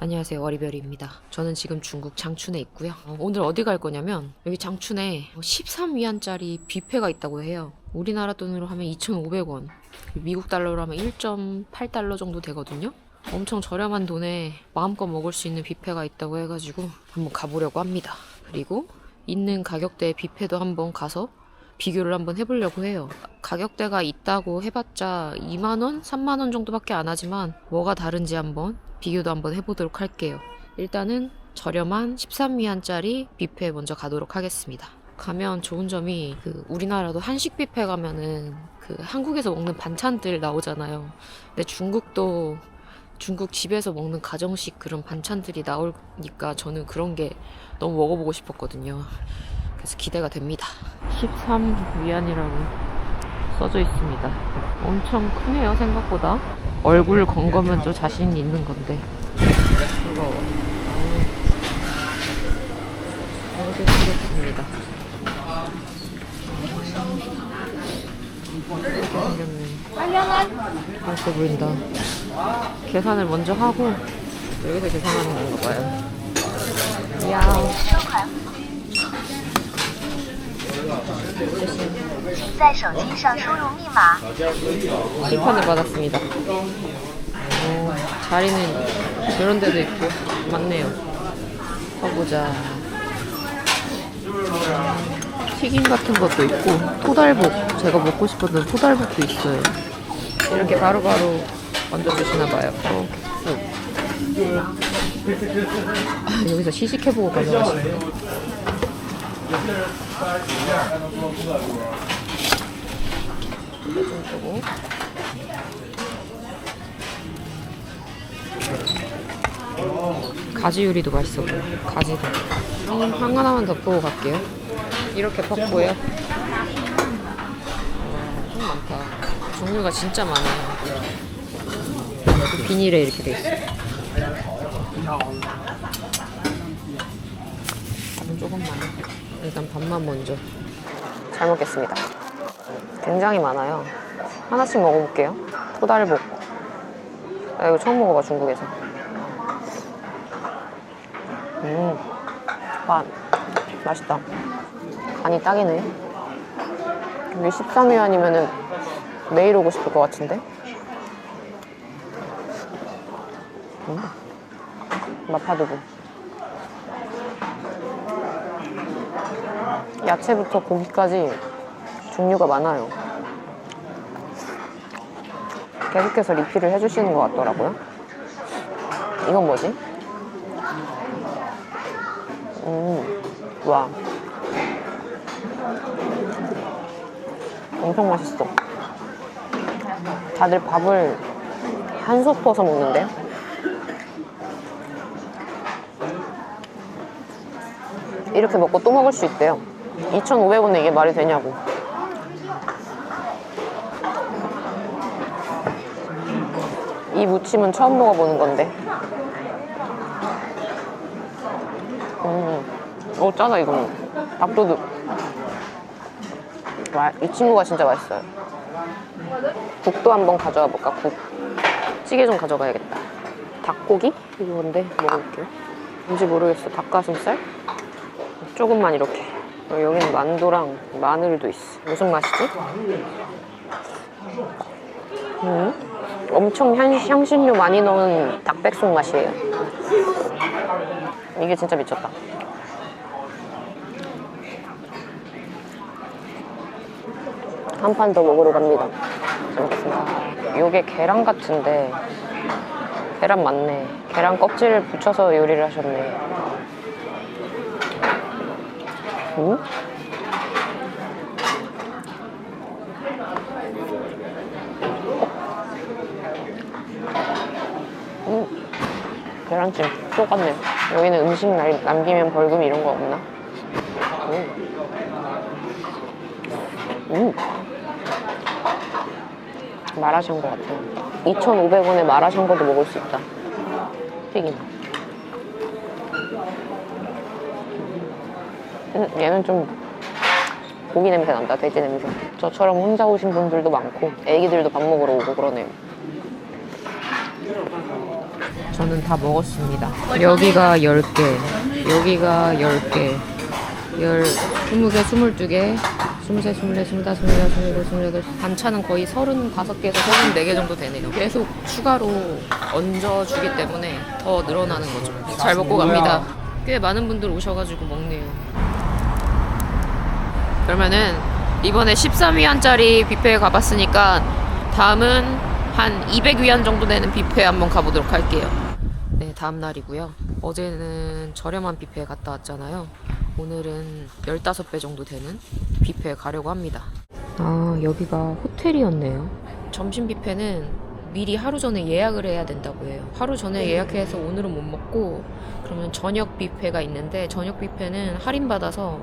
안녕하세요. 와리별이입니다. 저는 지금 중국 장춘에 있고요. 어, 오늘 어디 갈 거냐면 여기 장춘에 13위안짜리 뷔페가 있다고 해요. 우리나라 돈으로 하면 2,500원 미국 달러로 하면 1.8달러 정도 되거든요. 엄청 저렴한 돈에 마음껏 먹을 수 있는 뷔페가 있다고 해가지고 한번 가보려고 합니다. 그리고 있는 가격대의 뷔페도 한번 가서 비교를 한번 해보려고 해요. 가격대가 있다고 해봤자 2만원, 3만원 정도밖에 안 하지만 뭐가 다른지 한번 비교도 한번 해보도록 할게요. 일단은 저렴한 13위안짜리 뷔페 먼저 가도록 하겠습니다. 가면 좋은 점이 그 우리나라도 한식 뷔페 가면은 그 한국에서 먹는 반찬들 나오잖아요. 근데 중국도 중국 집에서 먹는 가정식 그런 반찬들이 나오니까 저는 그런 게 너무 먹어보고 싶었거든요. 그래서 기대가 됩니다. 13 위안이라고 써져 있습니다. 엄청 크네요, 생각보다. 얼굴 건 거면 좀 자신 있는 건데. 뜨거워. 생겼습니다. 이렇게 생겼네. 맛있어 보인다. 계산을 먼저 하고 여기서 계산하는 건가 봐요. 야. 在手机上输入密码。 시판을 받았습니다. 오, 자리는 그런 데도 있고 많네요. 가보자. 튀김 같은 것도 있고 토달복 제가 먹고 싶었던 토달복도 있어요. 이렇게 바로바로 얹어주시나 봐요. 이렇게 쑥. 아, 여기서 시식해보고 가져가시네요. 좀 주고. 가지 요리도 맛있어 보여. 가지도. 음, 한 하나만 더 보고 갈게요. 이렇게 ផ고요. 좀 많다. 종류가 진짜 많아요. 비닐에 이렇게 돼 있어. 밥은 조금만. 일단 밥만 먼저. 잘 먹겠습니다. 굉장히 많아요. 하나씩 먹어볼게요. 토달복. 나 이거 처음 먹어봐, 중국에서. 음, 맛. 맛있다. 간이 딱이네. 이게 13위안이면은 매일 오고 싶을 것 같은데? 음. 마파두부. 야채부터 고기까지 종류가 많아요. 계속해서 리필을 해주시는 것 같더라고요. 이건 뭐지? 음, 와. 엄청 맛있어. 다들 밥을 한솥 퍼서 먹는데요? 이렇게 먹고 또 먹을 수 있대요. 2,500원에 이게 말이 되냐고. 이 무침은 처음 먹어보는 건데. 음, 오 짜다 이거는. 밥도둑. 와, 이 친구가 진짜 맛있어요. 국도 한번 가져가 볼까? 국. 찌개 좀 가져가야겠다. 닭고기? 이거 뭔데? 먹어볼게요. 뭔지 모르겠어. 닭가슴살? 조금만 이렇게. 그리고 여기는 만두랑 마늘도 있어. 무슨 맛이지? 음? 엄청 향, 향신료 많이 넣은 닭백숙 맛이에요. 이게 진짜 미쳤다. 한 판 더 먹으러 갑니다. 잘 먹겠습니다. 요게 계란 같은데 계란 맞네. 계란 껍질을 붙여서 요리를 하셨네. 음? 음, 계란찜 똑같네. 여기는 음식 날- 남기면 벌금 이런 거 없나? 음. 음. 마라샹궈 같아요. 2,500원에 마라샹궈도 먹을 수 있다. 튀김. 음, 얘는 좀 고기 냄새 난다, 돼지 냄새. 저처럼 혼자 오신 분들도 많고, 애기들도 밥 먹으러 오고 그러네요. 저는 다 먹었습니다. 여기가 10개, 여기가 10개, 열, 20개, 22개, 23, 24, 25, 26, 27, 28. 반찬은 거의 35개에서 34개 정도 되네요. 계속 추가로 얹어주기 때문에 더 늘어나는 거죠. 잘 먹고 갑니다. 꽤 많은 분들 오셔가지고 먹네요. 그러면은 이번에 13위안짜리 뷔페에 가봤으니까 다음은 한 200위안 정도 되는 뷔페 한번 가보도록 할게요. 네, 다음 날이고요. 어제는 저렴한 뷔페에 갔다 왔잖아요. 오늘은 15배 정도 되는 뷔페에 가려고 합니다. 아, 여기가 호텔이었네요. 점심 뷔페는 미리 하루 전에 예약을 해야 된다고 해요. 하루 전에 예약해서 오늘은 못 먹고 그러면 저녁 뷔페가 있는데 저녁 뷔페는 할인 받아서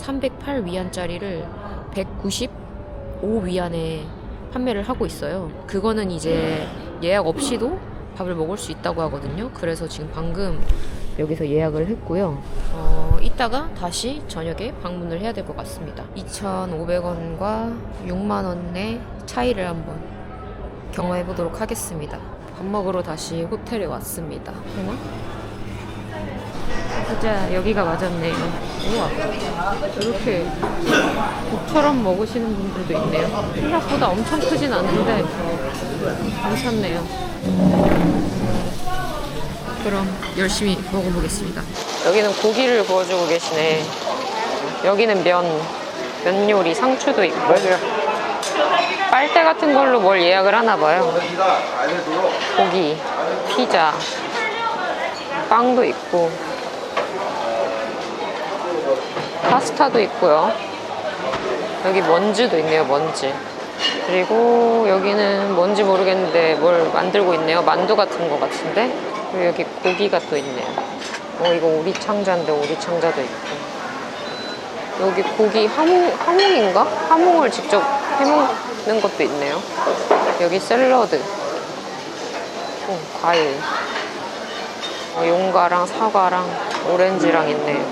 308위안짜리를 195위안에 판매를 하고 있어요. 그거는 이제 예약 없이도 밥을 먹을 수 있다고 하거든요. 그래서 지금 방금 여기서 예약을 했고요. 어, 이따가 다시 저녁에 방문을 해야 될 것 같습니다. 2,500원과 6만 원의 차이를 한번 경험해 보도록 하겠습니다. 밥 먹으러 다시 호텔에 왔습니다. 되나? 진짜 여기가 맞았네요. 우와. 이렇게 국처럼 먹으시는 분들도 있네요. 생각보다 엄청 크진 않은데 괜찮네요. 그럼 열심히 먹어보겠습니다. 여기는 고기를 구워주고 계시네. 여기는 면, 면 요리, 상추도 있고. 빨대 같은 걸로 뭘 예약을 하나 봐요. 고기, 피자, 빵도 있고. 파스타도 있고요. 여기 먼지도 있네요, 먼지. 그리고 여기는 뭔지 모르겠는데 뭘 만들고 있네요. 만두 같은 거 같은데. 그리고 여기 고기가 또 있네요. 어, 이거 오리 창자인데 오리 창자도 있고. 여기 고기 하몽, 하몽인가? 하몽을 직접 해먹는 것도 있네요. 여기 샐러드. 어, 과일. 어, 용과랑 사과랑 오렌지랑 있네요.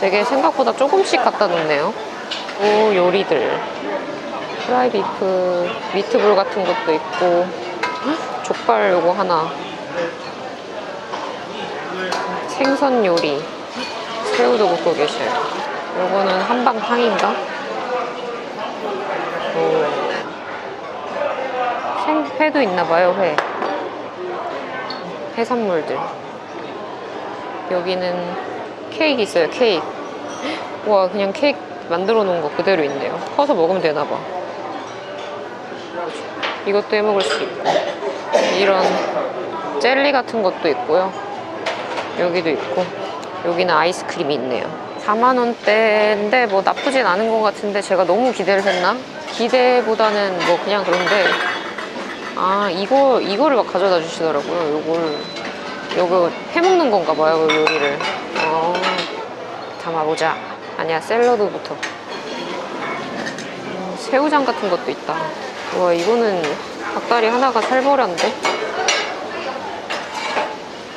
되게 생각보다 조금씩 갖다 놓네요. 오, 요리들. 프라이 비프, 미트볼 같은 것도 있고, 헉, 족발 요거 하나. 생선 요리. 새우도 굽고 계셔요. 요거는 한방탕인가? 오. 생 회도 있나봐요, 회. 해산물들. 여기는 케이크 있어요, 케이크. 와, 그냥 케이크 만들어 놓은 거 그대로 있네요. 커서 먹으면 되나 봐. 이것도 해 먹을 수 있고. 이런 젤리 같은 것도 있고요. 여기도 있고. 여기는 아이스크림이 있네요. 4만원대인데 뭐 나쁘진 않은 것 같은데 제가 너무 기대를 했나? 기대보다는 뭐 그냥 그런데 아 이거 이거를 막 가져다 주시더라고요. 요걸 요거 해먹는 건가 봐요. 요 요리를. 어, 담아보자. 아니야 샐러드부터. 음, 새우장 같은 것도 있다. 와 이거는 닭다리 하나가 살벌한데?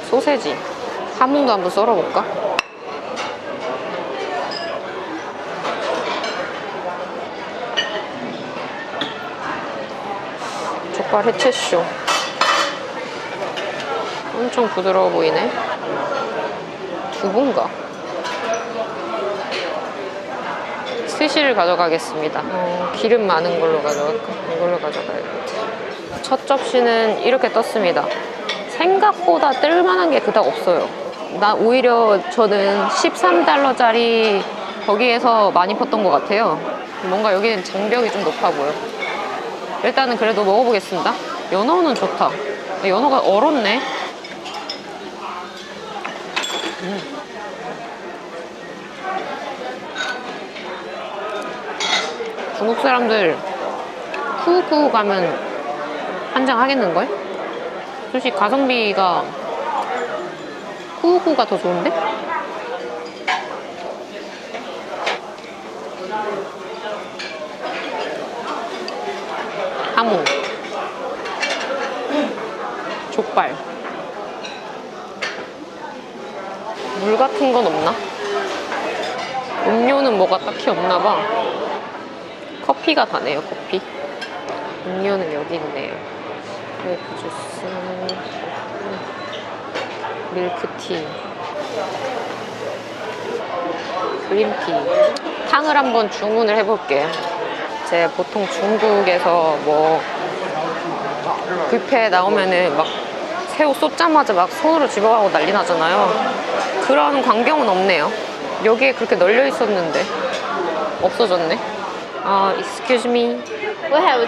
소세지. 하몽도 한번 썰어볼까? 족발 해체쇼. 엄청 부드러워 보이네. 두부인가? 스시를 가져가겠습니다. 어, 기름 많은 걸로 가져갈까? 이걸로 가져가야겠다. 첫 접시는 이렇게 떴습니다. 생각보다 뜰만한 게 그닥 없어요. 나 오히려 저는 13달러짜리 거기에서 많이 펐던 것 같아요. 뭔가 여기는 장벽이 좀 높아 보여. 일단은 그래도 먹어보겠습니다. 연어는 좋다. 연어가 얼었네. 중국 사람들 후쿠 가면 한 장 하겠는걸? 솔직히 가성비가 후쿠가 더 좋은데? 하모 족발 물 같은 건 없나? 음료는 뭐가 딱히 없나 봐 커피가 다네요 커피 음료는 여기 있네요 그레이프 주스, 밀크티, 그린티. 탕을 한번 주문을 해볼게요. 제가 보통 중국에서 뭐 뷔페 나오면은 막 새우 쏟자마자 막 손으로 집어가고 난리 나잖아요. 그런 광경은 없네요. 여기에 그렇게 널려 있었는데 없어졌네. 아, excuse me. We have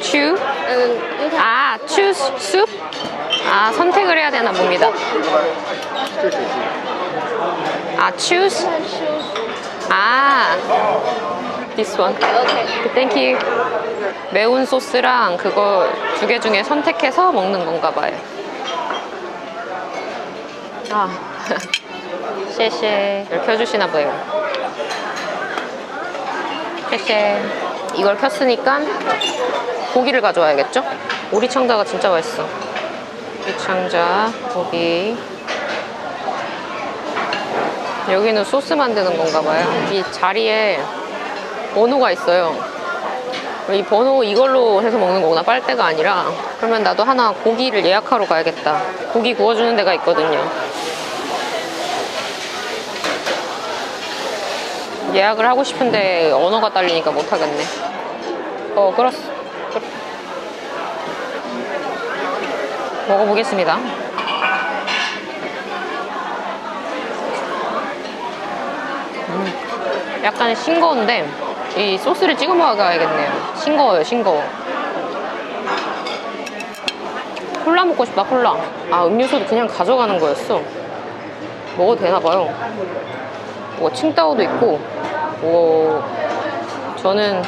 two. Um, you can 아, choose soup? 아, 선택을 해야 되나 봅니다. 아, choose? choose. 아, this one. Okay. Thank you. 매운 소스랑 그거 두 개 중에 선택해서 먹는 건가 봐요. 아, 쉐쉐. 이걸 켜주시나 봐요. 쉐쉐. 이걸 켰으니까 고기를 가져와야겠죠? 오리창자가 진짜 맛있어. 오리창자, 고기. 여기는 소스 만드는 건가 봐요. 이 자리에 번호가 있어요. 이 번호 이걸로 해서 먹는 거구나. 빨대가 아니라. 그러면 나도 하나 고기를 예약하러 가야겠다. 고기 구워주는 데가 있거든요. 예약을 하고 싶은데 언어가 딸리니까 못하겠네. 어, 그렇, 그- 먹어보겠습니다. 음, 약간 싱거운데 이 소스를 찍어 먹어야겠네요. 싱거워요, 싱거워. 콜라 먹고 싶다, 콜라. 아, 음료수도 그냥 가져가는 거였어. 먹어도 되나 봐요. 뭐 칭따오도 있고, 뭐 저는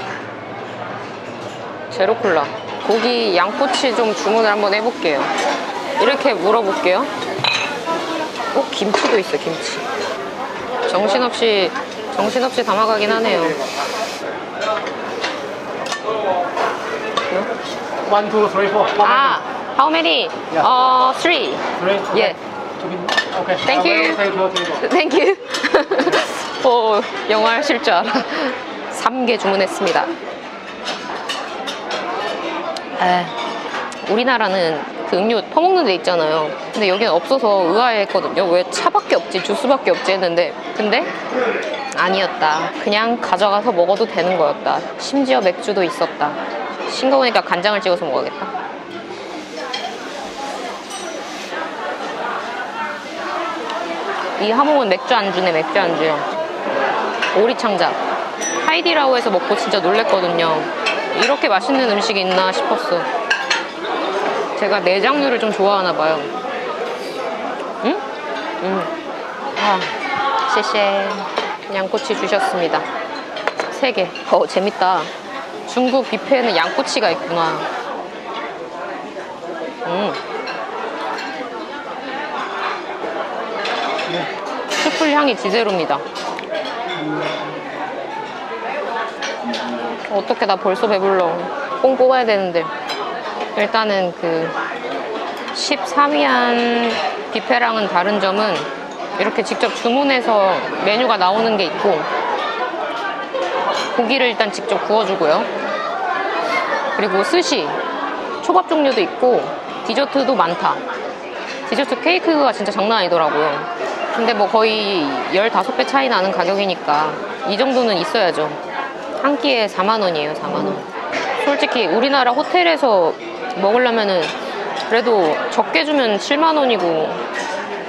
제로 콜라. 고기 양꼬치 좀 주문을 한번 해볼게요. 이렇게 물어볼게요. 어, 김치도 있어, 김치. 정신없이, 정신없이 담아가긴 하네요. One, two, three, four. How 아, how many? 어, three. many? Three. 예. Okay. Thank you. Thank you. You. 오, 영어 하실 줄 알아. 3개 주문했습니다. 에, 우리나라는 그 음료 퍼먹는 데 있잖아요. 근데 여기는 없어서 의아해했거든요. 왜 차밖에 없지, 주스밖에 없지 했는데. 근데 아니었다. 그냥 가져가서 먹어도 되는 거였다. 심지어 맥주도 있었다. 싱거우니까 간장을 찍어서 먹어야겠다. 이 하몽은 맥주 안주네, 맥주 안주요. 오리창자. 하이디라오에서 먹고 진짜 놀랬거든요. 이렇게 맛있는 음식이 있나 싶었어. 제가 내장류를 좀 좋아하나 봐요. 응? 응. 아,谢谢. 양꼬치 주셨습니다. 세 개. 어, 재밌다. 중국 뷔페에는 양꼬치가 있구나. 음. 숯불 향이 지대로입니다. 어떻게 나 벌써 배불러. 뽕 뽑아야 되는데. 일단은 그 13위안 뷔페랑은 다른 점은 이렇게 직접 주문해서 메뉴가 나오는 게 있고 고기를 일단 직접 구워주고요. 그리고 스시, 초밥 종류도 있고 디저트도 많다. 디저트 케이크가 진짜 장난 아니더라고요. 근데 뭐 거의 15배 차이 나는 가격이니까 이 정도는 있어야죠. 한 끼에 4만 원이에요, 4만 원. 솔직히 우리나라 호텔에서 먹으려면은 그래도 적게 주면 7만 원이고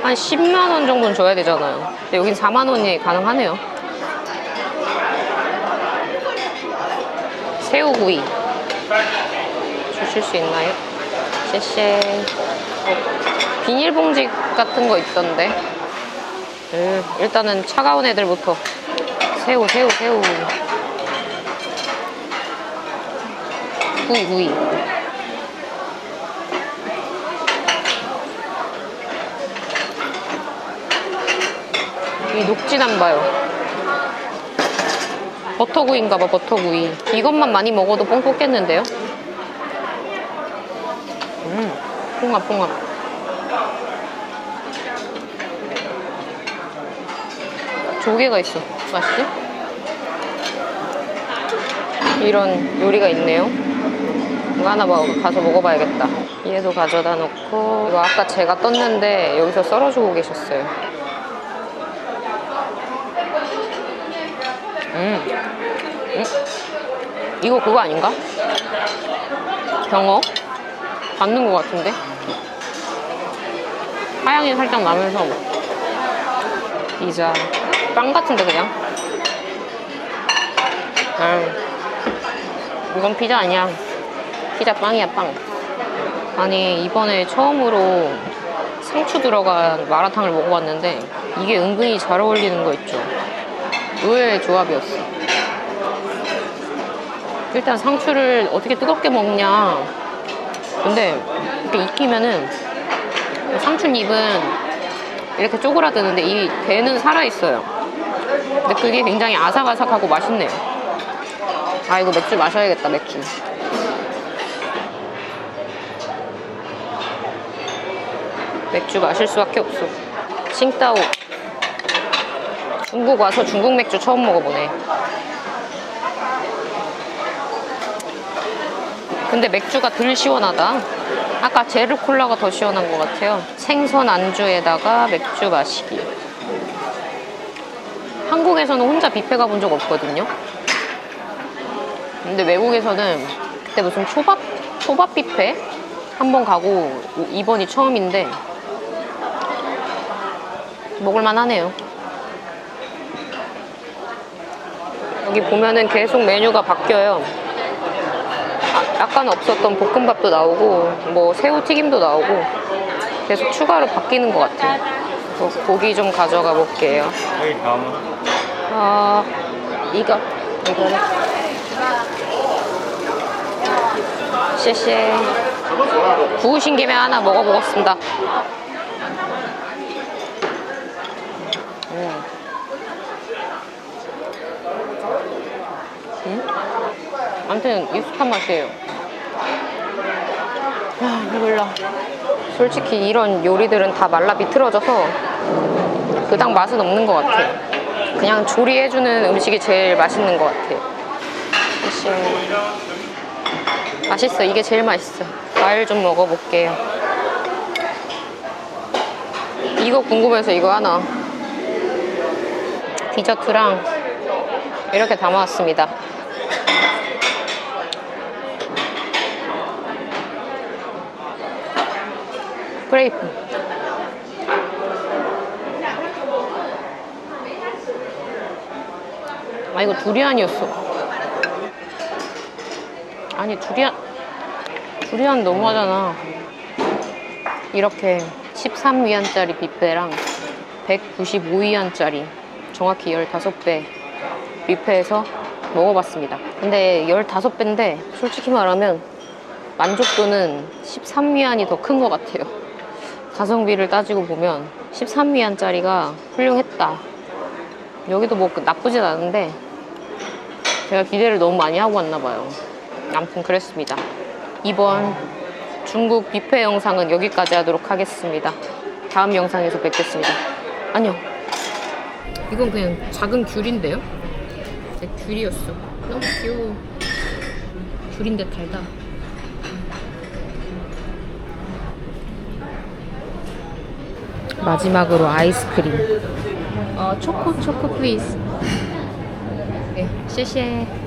한 10만 원 정도는 줘야 되잖아요. 근데 여긴 4만 원이 가능하네요. 새우구이 주실 수 있나요? 쎄쎄. 어, 비닐봉지 같은 거 있던데. 음, 일단은 차가운 애들부터 새우 새우 새우 구이 구이 이 녹진한 봐요 버터구이인가봐 버터구이 이것만 많이 먹어도 뽕 뽑겠는데요 음 뽕합 뽕합 조개가 있어. 맛있지? 이런 요리가 있네요. 이거 하나 먹, 가서 먹어봐야겠다. 얘도 가져다 놓고 이거 아까 제가 떴는데 여기서 썰어주고 계셨어요. 음. 음. 이거 그거 아닌가? 병어? 맞는 것 같은데? 하향이 살짝 나면서 피자 빵 같은데 그냥 음. 이건 피자 아니야 피자 빵이야 빵. 아니 이번에 처음으로 상추 들어간 마라탕을 먹어봤는데 이게 은근히 잘 어울리는 거 있죠. 의외의 조합이었어. 일단 상추를 어떻게 뜨겁게 먹냐. 근데 이렇게 익히면은 상추잎은 이렇게 쪼그라드는데 이 대는 살아있어요. 근데 그게 굉장히 아삭아삭하고 맛있네요. 아 이거 맥주 마셔야겠다 맥주 맥주 마실 수밖에 없어. 칭따오. 중국 와서 중국 맥주 처음 먹어보네. 근데 맥주가 덜 시원하다. 아까 제르 콜라가 더 시원한 것 같아요. 생선 안주에다가 맥주 마시기. 한국에서는 혼자 뷔페 가본 적 없거든요. 근데 외국에서는 그때 무슨 초밥? 초밥 뷔페? 한 번 가고 이번이 처음인데 먹을만 하네요. 여기 보면은 계속 메뉴가 바뀌어요. 아, 약간 없었던 볶음밥도 나오고 뭐 새우튀김도 나오고 계속 추가로 바뀌는 것 같아요. 그래서 고기 좀 가져가 볼게요. 아 이거 이거는 谢谢. 구우신 김에 하나 먹어보겠습니다. 아무튼 익숙한 맛이에요. 아, 몰라. 솔직히 이런 요리들은 다 말라 비틀어져서 그닥 맛은 없는 것 같아. 그냥 조리해주는 음식이 제일 맛있는 것 같아. 역시 맛있어. 이게 제일 맛있어. 과일 좀 먹어볼게요. 이거 궁금해서 이거 하나. 디저트랑 이렇게 담아왔습니다. 그레이프. 아, 이거 두리안이었어. 아니, 두리안, 두리안 너무하잖아. 이렇게 13위안짜리 뷔페랑 195위안짜리 정확히 15배 뷔페에서 먹어봤습니다. 근데 15배인데 솔직히 말하면 만족도는 13위안이 더 큰 것 같아요. 가성비를 따지고 보면 13위안짜리가 훌륭했다. 여기도 뭐 나쁘진 않은데 제가 기대를 너무 많이 하고 왔나 봐요. 아무튼 그랬습니다. 이번 중국 뷔페 영상은 여기까지 하도록 하겠습니다. 다음 영상에서 뵙겠습니다. 안녕. 이건 그냥 작은 귤인데요? 제 귤이었어. 너무 귀여워. 귤인데 달다. 마지막으로 아이스크림. 어, 초코, 초코 플리즈. 네, 谢谢.